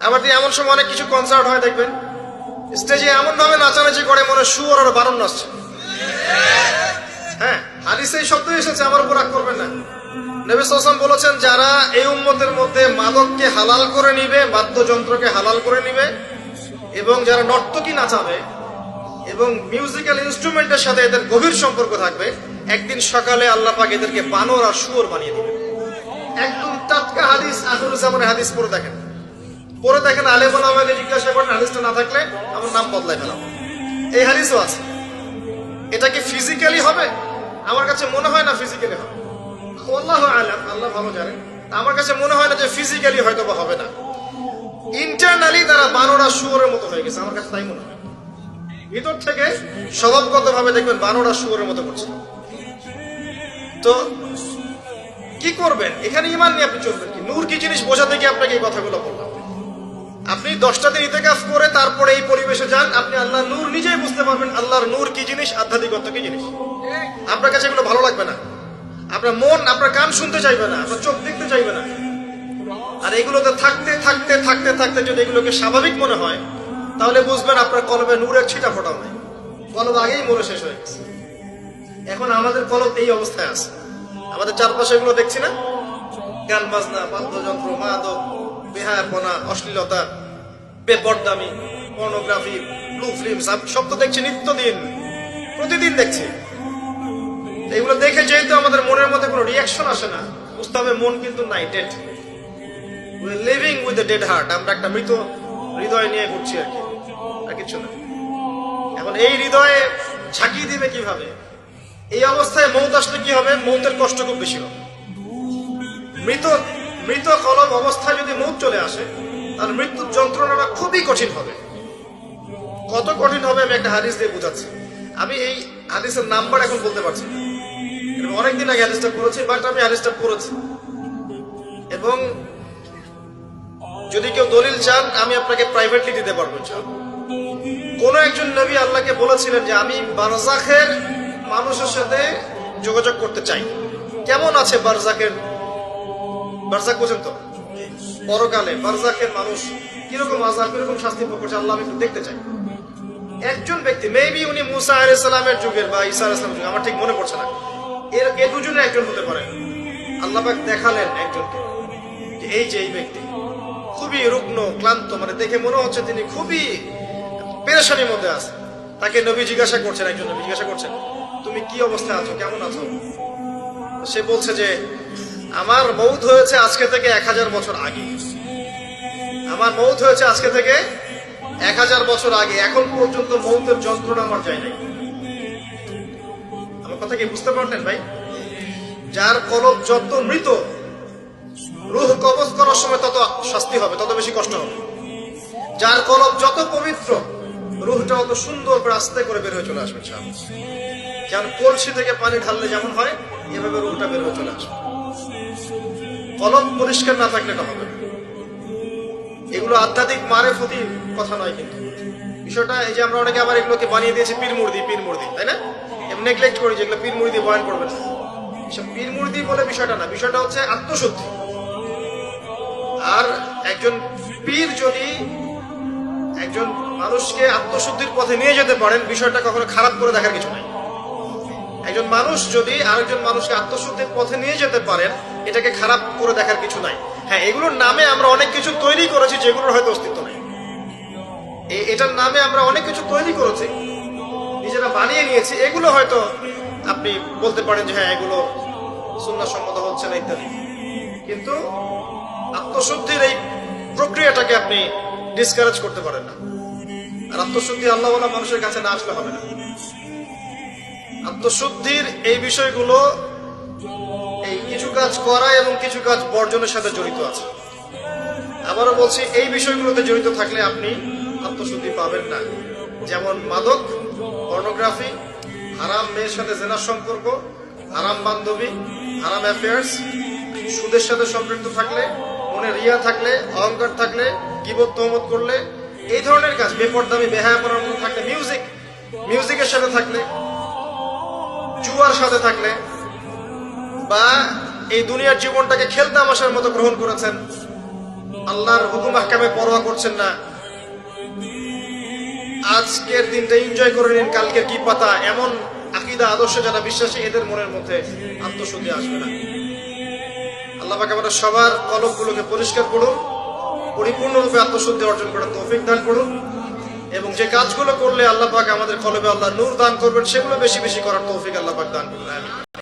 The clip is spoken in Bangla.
আবার দিয়ে এমন সময় অনেক কিছু কনসার্ট হয়, দেখবেন স্টেজে এমন ভাবে নাচানাচি করে, মনে সুর আর বারণ নাচছে। হ্যাঁ হাদিসে এই শব্দ এসেছে আমার উপর রাগ করবেন না। নবী সাল্লাম বলেছেন, যারা এই উম্মতের মধ্যে মাদককে হালাল করে নিবে, বাদ্যযন্ত্রকে হালাল করে নিবে, এবং যারা নর্তকী নাচাবে, এবং মিউজিক্যাল ইনস্ট্রুমেন্টের সাথে এদের গভীর সম্পর্ক থাকবে, একদিন সকালে আল্লাহ পাক এদেরকে বানর আর শুয়োর বানিয়ে দিবে একদম টাটকা হাদিস আখরুজ্জামানের হাদিস পড়ে দেখেন। পরে দেখেন আলেমন আমাকে জিজ্ঞাসা করেন হাদিসটা না থাকলে আমার নাম বদলাই ফেলাম এই হাদিসও আছে। এটা কি ফিজিক্যালি হবে? আমার কাছে মনে হয় না ফিজিক্যালি হবে। আল্লাহ আল্লাহ ভালো জানেন। আমার কাছে মনে হয় না যে ফিজিক্যালি হয়তো বা হবে না। ইন্টারনালি তারা বানরা শুয়োরের মতো হয়ে গেছে, আমার কাছে তাই মনে হয়। ভিতর থেকে স্বভাবগত ভাবে দেখবেন বানরা শুয়োরের মতো করছে। তো কি করবেন? এখানে ইমান নিয়ে আপনি চলবেন কি? নূর কি জিনিস বোঝাতে গিয়ে আপনাকে এই কথাগুলো বললাম। আপনি দশটা দিন ইতেকাফ করে তারপরে এই পরিবেশে যান, আপনি আল্লাহ নূর নিজেই বুঝতে পারবেন আল্লাহর নূর কি জিনিস, আধ্যাত্মিকত্ব কি জিনিস। আপনার কাছে এগুলো ভালো লাগবে না। আপনার মন, আপনার কান শুনতে চাইবে না, আপনার চোখ দেখতে চাইবে না। আর এগুলোতে থাকতে থাকতে থাকতে থাকতে যদি এগুলোকে স্বাভাবিক মনে হয়, তাহলে বুঝবেন আপনার কলবে নূরের ছিটা ফোটাও নাই। কলব আগেই মরে শেষ হয়ে গেছে। এখন আমাদের কলব এই অবস্থায় আছে। আমাদের চারপাশে এগুলো দেখছি না? গান বাজনা, বাদ্যযন্ত্র, মাদক বেহায়াপনা অশ্লীলতা, বেপরদামি পর্নোগ্রাফি ব্লু ফিল্ম সব তো দেখছি নিত্যদিন। প্রতিদিন দেখছি। এগুলো দেখে যেহেতু আমাদের মনের মধ্যে কোনো রিয়াকশন আসে না, বুঝতে হবে মন কিন্তু নাই dead living with dead heart আমরা একটা মৃত হৃদয় নিয়ে ঘুরছি আর কি, আর কিছু না। এখন এই হৃদয়ে ঝাঁকি দিবে কীভাবে? এই অবস্থায় মৌত আসলে কি হবে? মৌতের কষ্ট খুব বেশি হবে। মৃত মৃত কলম অবস্থায় যদি মৌত চলে আসে, তাহলে মৃত্যুর যন্ত্রণাটা খুবই কঠিন হবে কত কঠিন হবে আমি একটা হাদিস দিয়ে বোঝাচ্ছি আমি এই হাদিসের নাম্বার এখন বলতে পারছি না। অনেকদিন আগে হাদিসটা পড়েছি বাট আমি হাদিসটা পড়েছি এবং যদি কেউ দলিল চান, আমি আপনাকে প্রাইভেটলি দিতে পারব। কোন একজন নবী আল্লাহকে বলেছিলেন যে, আমি বারজাখের মানুষের সাথে যোগাযোগ করতে চাই কেমন আছে বারজাকের বারজাক বোঝেন তো? পরকালে বারজাকের মানুষ কীরকম আজাব কীরকম শাস্তি ভোগ করছে আল্লাহ আমি একটু দেখতে চাই। একজন ব্যক্তি মেবি উনি মুসা আলাইহিস সালামের যুগের বা ঈসা আলাইহিস সালামের যুগের, আমার ঠিক মনে পড়ছে না। এর এ দুজনে একজন হতে পারে। আল্লাহ পাক দেখালেন একজনকে যে এই যে এই ব্যক্তি খুবই রুগ্ন ক্লান্ত মানে দেখে মনে হচ্ছে তিনি খুবই পেরেশানির মধ্যে আছে। তাকে নবী জিজ্ঞাসা করছেন একজন নবী জিজ্ঞাসা করছেন তুমি কি অবস্থায় আছো? কেমন আছো? সে বলছে যে আমার মৌত হয়েছে আজকে থেকে এক হাজার বছর আগে। আমার মৌত হয়েছে আজকে থেকে এক হাজার বছর আগে। এখন পর্যন্ত মৌতের যন্ত্রণা আমার যায় নাই। আমার কথা কি বুঝতে পারলেন ভাই? যার কলব যত মৃত, রুহ কবজ করার সময় তত শাস্তি হবে, তত বেশি কষ্ট হবে। যার কলব যত পবিত্র, রুহটা অত সুন্দর করে আস্তে করে বের হয়ে চলে আসবে। যেমন কলসি থেকে পানি ঢাললে যেমন হয়, এভাবে রুহটা বের হয়ে চলে আসবে। কলব পরিষ্কার না থাকলে হবে এগুলো আধ্যাত্মিক মারে ফতি কথা নয় কিন্তু। বিষয়টা এই যে আমরা অনেকে আবার এগুলোকে বানিয়ে দিয়েছি পীর মুর্দি পীর মুর্দি, তাই না? এমনি নেগলেক্ট করি যেগুলো পীর মুর্দি বয়ান করবে না। এসব পীর মুর্দি বলে বিষয়টা না, বিষয়টা হচ্ছে আত্মশুদ্ধি। আর একজন পীর যদি একজন মানুষকে আত্মশুদ্ধির পথে নিয়ে যেতে পারেন, বিষয়টা কখনো খারাপ করে দেখার কিছু নাই। একজন মানুষ যদি আরেকজন মানুষকে আত্মশুদ্ধির পথে নিয়ে যেতে পারেন এটাকে খারাপ করে দেখার কিছু নাই। হ্যাঁ এগুলোর নামে আমরা অনেক কিছু তৈরি করেছি যেগুলোর হয়তো অস্তিত্ব নেই। এটার নামে আমরা অনেক কিছু তৈরি করেছি, নিজেরা বানিয়ে নিয়েছি। এগুলো হয়তো আপনি বলতে পারেন যে হ্যাঁ এগুলো সুন্না সম্মত হচ্ছে না ইত্যাদি। কিন্তু আত্মশুদ্ধির এই প্রক্রিয়াটাকে আপনি ডিসকারেজ করতে পারেন না। আর আত্মশুদ্ধি আল্লাহ মানুষের কাছে না আসলে হবে না। আত্মশুদ্ধির এই বিষয়গুলো কাজ করা এবং কিছু কাজ বর্জনের সাথে জড়িত আছে। আবারও বলছি, এই বিষয়গুলোতে জড়িত থাকলে আপনি আত্মশুদ্ধি পাবেন না। যেমন মাদক, পর্নোগ্রাফি, হারাম মেয়ের সাথে জেনার সম্পর্ক, হারাম বান্ধবী, হারাম অ্যাফেয়ার্স সুদের সাথে সম্পৃক্ত থাকলে, মনে রিয়া থাকলে, অহংকার থাকলে কিবোধ তহমত করলে, এই ধরনের কাজ, বেপরদামি, বেহায়াপনার মতো থাকলে মিউজিক মিউজিকের সাথে থাকলে, জুয়ার সাথে থাকলে, বা এই দুনিয়ার জীবনটাকে খেলতামাশার মতো গ্রহণ করেছেন। আল্লাহর হুকুম আহকামে পরোয়া করছেন না। আজকের দিনটা এনজয় করে নিন, কালকের কি পাতা, এমন আকিদা, আদর্শে যারা বিশ্বাসী, এদের মনের মধ্যে আত্মশুদ্ধি আসবে না। আল্লাহ পাক আমাদের সবার কলকগুলোকে পরিষ্কার করুন, পরিপূর্ণরূপে আত্মশুদ্ধি অর্জন করার তৌফিক দান করুন এবং যে কাজগুলো করলে আল্লাহ পাক আমাদের কলবে আল্লাহ নূর দান করবেন, সেগুলো বেশি বেশি করার তৌফিক আল্লাহ পাক দান করুন